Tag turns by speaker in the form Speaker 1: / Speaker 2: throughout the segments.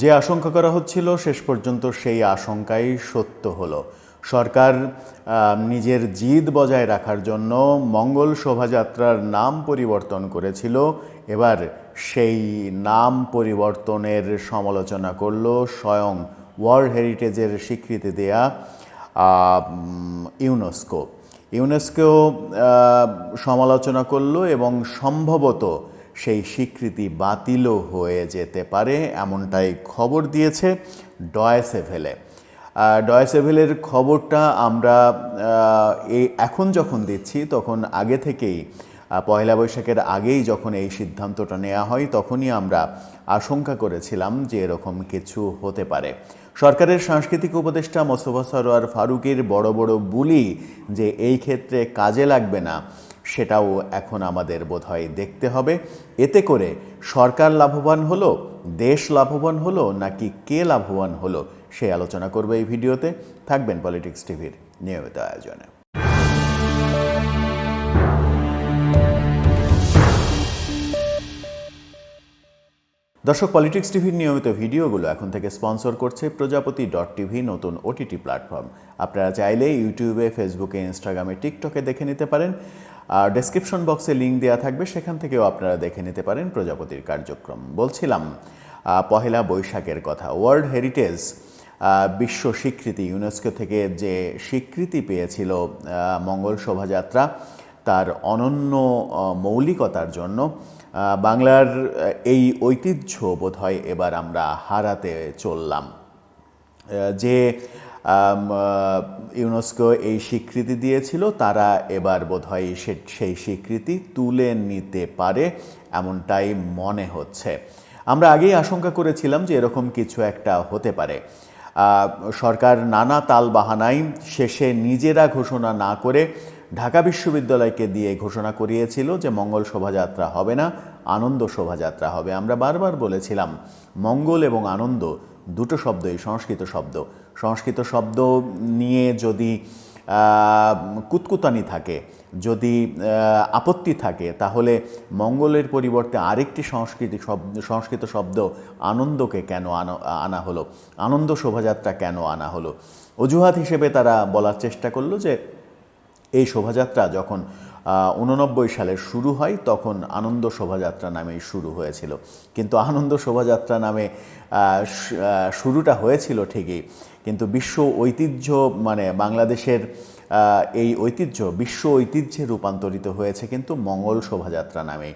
Speaker 1: যে আশঙ্কা করা হচ্ছিল, শেষ পর্যন্ত সেই আশঙ্কাই সত্য হলো। সরকার নিজের জিদ বজায় রাখার জন্য মঙ্গল শোভাযাত্রার নাম পরিবর্তন করেছিল। এবার সেই নাম পরিবর্তনের সমালোচনা করল স্বয়ং ওয়ার্ল্ড হেরিটেজের স্বীকৃতি দেয়া ইউনেস্কো। ইউনেস্কো সমালোচনা করল এবং সম্ভবত সেই স্বীকৃতি বাতিলও হয়ে যেতে পারে, এমনটাই খবর দিয়েছে ডয়েসেভেলে। ডয়েসেভেলের খবরটা আমরা এখন যখন দিচ্ছি, তখন আগে থেকেই পয়লা বৈশাখের আগেই যখন এই সিদ্ধান্তটা নেওয়া হয়, তখনই আমরা আশঙ্কা করেছিলাম যে এরকম কিছু হতে পারে। সরকারের সাংস্কৃতিক উপদেষ্টা মোস্তফা সরোয়ার ফারুকের বড় বড় বুলি যে এই ক্ষেত্রে কাজে লাগবে না সেটাও এখন আমাদের বোধহয় দেখতে হবে। এতে করে সরকার লাভবান হলো, দেশ লাভবান হলো, নাকি কে লাভবান হলো সেই আলোচনা করবে এই ভিডিওতে। থাকবেন পলিটিক্স টিভির নিয়মিত আয়োজনে। দর্শক পলিটিক্স টিভির নিয়মিত ভিডিওগুলো এখন থেকে স্পন্সর করছে প্রজাপতি ডট টিভি নতুন ওটিটি প্ল্যাটফর্ম। আপনারা চাইলে ইউটিউবে ফেসবুকে ইনস্টাগ্রামে টিকটকে দেখে নিতে পারেন। ডেসক্রিপশন বক্সে লিঙ্ক দেওয়া থাকবে, সেখান থেকেও আপনারা দেখে নিতে পারেন প্রজাপতির কার্যক্রম। বলছিলাম পহেলা বৈশাখের কথা। ওয়ার্ল্ড হেরিটেজ বিশ্ব স্বীকৃতি ইউনেস্কো থেকে যে স্বীকৃতি পেয়েছিল মঙ্গল শোভাযাত্রা, তার অনন্য মৌলিকতার জন্য বাংলার এই ঐতিহ্য বোধহয় এবার আমরা হারাতে চললাম। যে ইউনেস্কো এই স্বীকৃতি দিয়েছিল, তারা এবার বোধহয় সেই স্বীকৃতি তুলে নিতে পারে এমনটাই মনে হচ্ছে। আমরা আগেই আশঙ্কা করেছিলাম যে এরকম কিছু একটা হতে পারে। সরকার নানা তাল বাহানায় শেষে নিজেরা ঘোষণা না করে ঢাকা বিশ্ববিদ্যালয়কে দিয়ে ঘোষণা করিয়েছিল যে মঙ্গল শোভাযাত্রা হবে না, আনন্দ শোভাযাত্রা হবে। আমরা বারবার বলেছিলাম, মঙ্গল এবং আনন্দ দুটো শব্দই সংস্কৃত শব্দ। সংস্কৃত শব্দ নিয়ে যদি কুতকুতানি থাকে, যদি আপত্তি থাকে, তাহলে মঙ্গলের পরিবর্তে আরেকটি সংস্কৃতি সংস্কৃত শব্দ আনন্দকে কেন আনা হলো? আনন্দ শোভাযাত্রা কেন আনা হলো? অজুহাত হিসেবে তারা বলার চেষ্টা করল যে, এই শোভাযাত্রা যখন উননব্বই সালে শুরু হয়, তখন আনন্দ শোভাযাত্রা নামেই শুরু হয়েছিল। কিন্তু আনন্দ শোভাযাত্রা নামে শুরুটা হয়েছিল ঠিকই, কিন্তু বিশ্ব ঐতিহ্য মানে বাংলাদেশের এই ঐতিহ্য, বিশ্ব ঐতিহ্যে রূপান্তরিত হয়েছে কিন্তু মঙ্গল শোভাযাত্রা নামে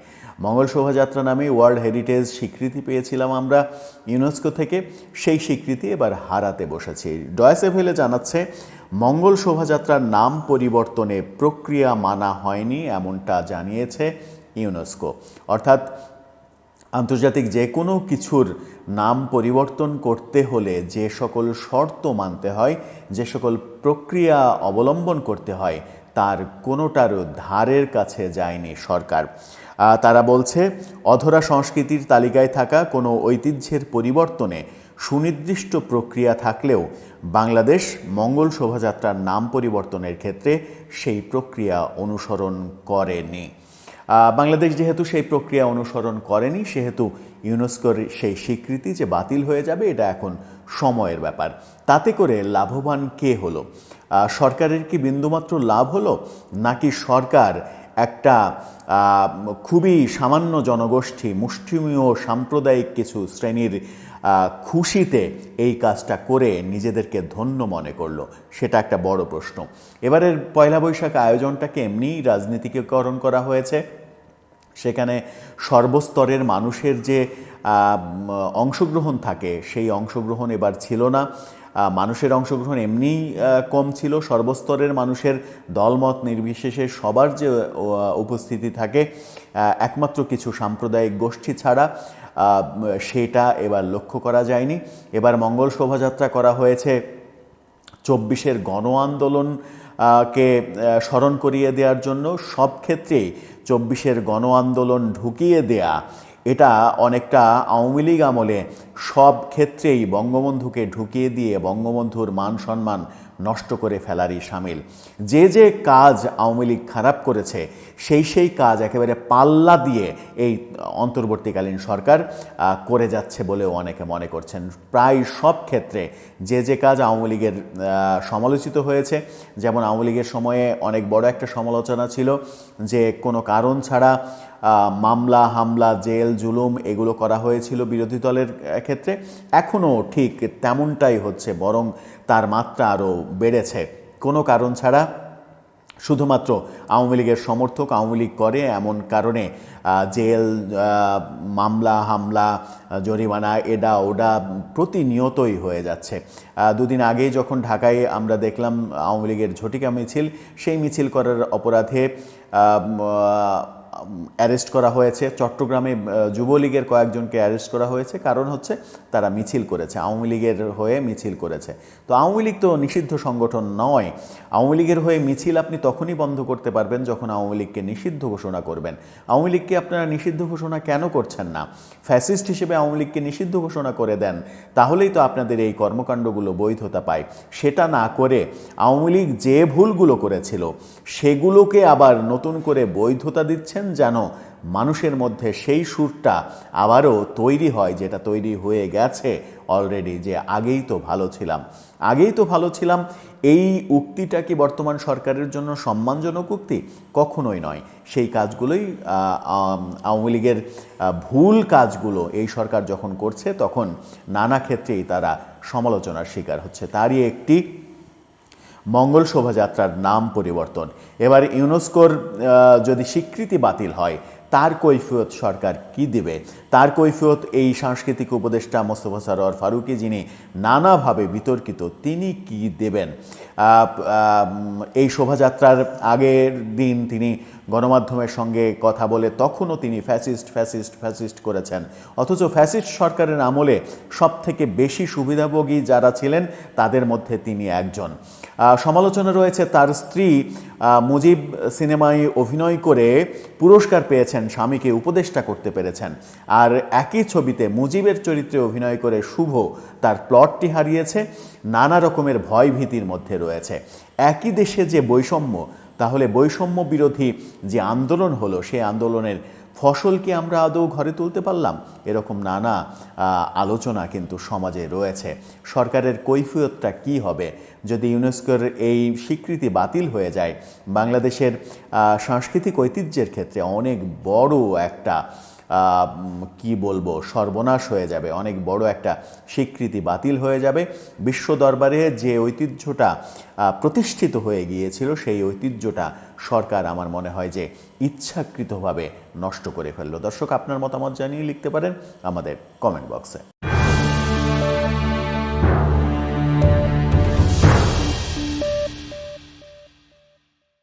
Speaker 1: মঙ্গল শোভাযাত্রা নামে ওয়ার্ল্ড হেরিটেজ স্বীকৃতি পেয়েছিলাম আমরা ইউনেস্কো থেকে। সেই স্বীকৃতি এবার হারাতে বসেছি। ডয়েসেভেলে জানাচ্ছে, মঙ্গল শোভাযাত্রার নাম পরিবর্তনে প্রক্রিয়া মানা হয়নি এমনটা জানিয়েছে ইউনেস্কো। অর্থাৎ আন্তর্জাতিক যে কোনো কিছুর নাম পরিবর্তন করতে হলে যে সকল শর্ত মানতে হয়, যে সকল প্রক্রিয়া অবলম্বন করতে হয়, তার কোনোটারও ধারের কাছে যায়নি সরকার। তারা বলছে, অধরা সংস্কৃতির তালিকায় থাকা কোনো ঐতিহ্যের পরিবর্তনে সুনির্দিষ্ট প্রক্রিয়া থাকলেও বাংলাদেশ মঙ্গল শোভাযাত্রার নাম পরিবর্তনের ক্ষেত্রে সেই প্রক্রিয়া অনুসরণ করেনি। বাংলাদেশ যেহেতু সেই প্রক্রিয়া অনুসরণ করেনি, সেহেতু ইউনেস্কোর সেই স্বীকৃতি যে বাতিল হয়ে যাবে, এটা এখন সময়ের ব্যাপার। তাতে করে লাভবান কে হলো? সরকারের কি বিন্দুমাত্র লাভ হলো, নাকি সরকার একটা খুবই সামান্য জনগোষ্ঠী, মুষ্টিমীয় সাম্প্রদায়িক কিছু শ্রেণির খুশিতে এই কাজটা করে নিজেদেরকে ধন্য মনে করল। সেটা একটা বড় প্রশ্ন। এবারের পয়লা বৈশাখ আয়োজনটাকে এমনিই রাজনীতিকরণ করা হয়েছে। সেখানে সর্বস্তরের মানুষের যে অংশগ্রহণ থাকে, সেই অংশগ্রহণ এবার ছিল না। মানুষের অংশগ্রহণ এমনিই কম ছিল। সর্বস্তরের মানুষের দলমত নির্বিশেষে সবার যে উপস্থিতি থাকে একমাত্র কিছু সাম্প্রদায়িক গোষ্ঠী ছাড়া সেটা এবার লক্ষ্য করা যায়নি। এবার মঙ্গল শোভাযাত্রা করা হয়েছে। চব্বিশের গণ আন্দোলন কে স্মরণ করিয়ে দেওয়ার জন্য সব ক্ষেত্রেই চব্বিশের গণ আন্দোলন ঢুকিয়ে দেয়া এটা অনেকটা আওয়ামী লীগ আমলে সব ক্ষেত্রেই বঙ্গবন্ধুকে ঢুকিয়ে দিয়ে বঙ্গবন্ধুর মান সম্মান নষ্ট করে ফেলারই সামিল। যে যে কাজ আওয়ামী লীগ খারাপ করেছে, সেই সেই কাজ একেবারে পাল্লা দিয়ে এই অন্তর্বর্তীকালীন সরকার করে যাচ্ছে বলেও অনেকে মনে করছেন। প্রায় সব ক্ষেত্রে যে যে কাজ আওয়ামী লীগের সমালোচিত হয়েছে, যেমন আওয়ামী লীগের সময়ে অনেক বড় একটা সমালোচনা ছিল যে কোনো কারণ ছাড়া মামলা, হামলা, জেল, জুলুম এগুলো করা হয়েছিল বিরোধী দলের ক্ষেত্রে। এখনও ঠিক তেমনটাই হচ্ছে, বরং তার মাত্রা আরও বেড়েছে। কোনো কারণ ছাড়া শুধুমাত্র আওয়ামী লীগের সমর্থক আওয়ামী লীগ করে এমন কারণে জেল মামলা, হামলা, জরিমানা, এডা, ওডা প্রতিনিয়তই হয়ে যাচ্ছে। দুদিন আগেই যখন ঢাকায় আমরা দেখলাম আওয়ামী লীগের ঝটিকা মিছিল, সেই মিছিল করার অপরাধে অ্যারেস্ট করা হয়েছে। চট্টগ্রামে যুবলীগের কয়েকজনকে অ্যারেস্ট করা হয়েছে। কারণ হচ্ছে, তারা মিছিল করেছে। আওয়ামী লীগের হয়ে মিছিল করেছে। তো আওয়ামী লীগ তো নিষিদ্ধ সংগঠন নয়। আওয়ামী লীগের হয়ে মিছিল আপনি তখনই বন্ধ করতে পারবেন যখন আওয়ামী লীগকে নিষিদ্ধ ঘোষণা করবেন। আওয়ামী লীগকে আপনারা নিষিদ্ধ ঘোষণা কেন করছেন না? ফ্যাসিস্ট হিসেবে আওয়ামী লীগকে নিষিদ্ধ ঘোষণা করে দেন, তাহলেই তো আপনাদের এই কর্মকাণ্ডগুলো বৈধতা পায়। সেটা না করে আওয়ামী লীগ যে ভুলগুলো করেছিল, সেগুলোকে আবার নতুন করে বৈধতা দিচ্ছেন যেন মানুষের মধ্যে সেই সুরটা আবারও তৈরি হয়, যেটা তৈরি হয়ে গেছে অলরেডি যে আগেই তো ভালো ছিলাম। আগেই তো ভালো ছিলাম, এই উক্তিটা কি বর্তমান সরকারের জন্য সম্মানজনক উক্তি? কখনোই নয়। সেই কাজগুলোই আওয়ামী লীগের ভুল কাজগুলো এই সরকার যখন করছে, তখন নানা ক্ষেত্রেই তারা সমালোচনার শিকার হচ্ছে। তারই একটি মঙ্গল শোভাযাত্রার নাম পরিবর্তন। এবার ইউনেস্কোর যদি স্বীকৃতি বাতিল হয় তার কৈফিয়ত সরকার কি দিবে? তার কৈফিয়ত এই সাংস্কৃতিক উপদেষ্টা মোস্তফা সরোয়ার ফারুকি যিনি নানাভাবে বিতর্কিত, তিনি কি দেবেন? এই শোভাযাত্রার আগের দিন তিনি গণমাধ্যমের সঙ্গে কথা বলে তখনও তিনি ফ্যাসিস্ট ফ্যাসিস্ট ফ্যাসিস্ট করেছেন। অথচ ফ্যাসিস্ট সরকারের আমলে সব থেকে বেশি সুবিধাভোগী যারা ছিলেন, তাদের মধ্যে তিনি একজন। সমালোচনা রয়েছে, তার স্ত্রী মুজিব সিনেমায় অভিনয় করে পুরস্কার পেয়েছেন স্বামীকে উপদেষ্টা করতে পেরেছেন। আর একই ছবিতে মুজিবের চরিত্রে অভিনয় করে শুভ তার প্লটটি হারিয়েছে। নানা রকমের ভয়ভীতির মধ্যে রয়েছে। একই দেশে যে বৈষম্য, তাহলে বৈষম্য বিরোধী যে আন্দোলন হলো, সেই আন্দোলনের ফসল কি আমরা আদৌ ঘরে তুলতে পারলাম? এরকম নানা আলোচনা কিন্তু সমাজে রয়েছে। সরকারের কৈফিয়তটা কি হবে? যদি ইউনেস্কোর এই স্বীকৃতি বাতিল হয়ে যায়, বাংলাদেশের সাংস্কৃতিক ঐতিহ্যের ক্ষেত্রে অনেক বড় একটা কি বলব, সর্বনাশ হয়ে যাবে। অনেক বড় একটা স্বীকৃতি বাতিল হয়ে যাবে। বিশ্ব দরবারে যে ঐতিহ্যটা প্রতিষ্ঠিত হয়ে গিয়েছিল, সেই ঐতিহ্যটা সরকার আমার মনে হয় যে ইচ্ছাকৃতভাবে নষ্ট করে ফেলল। দর্শক, আপনার মতামত জানিয়ে লিখতে পারেন আমাদের কমেন্ট বক্সে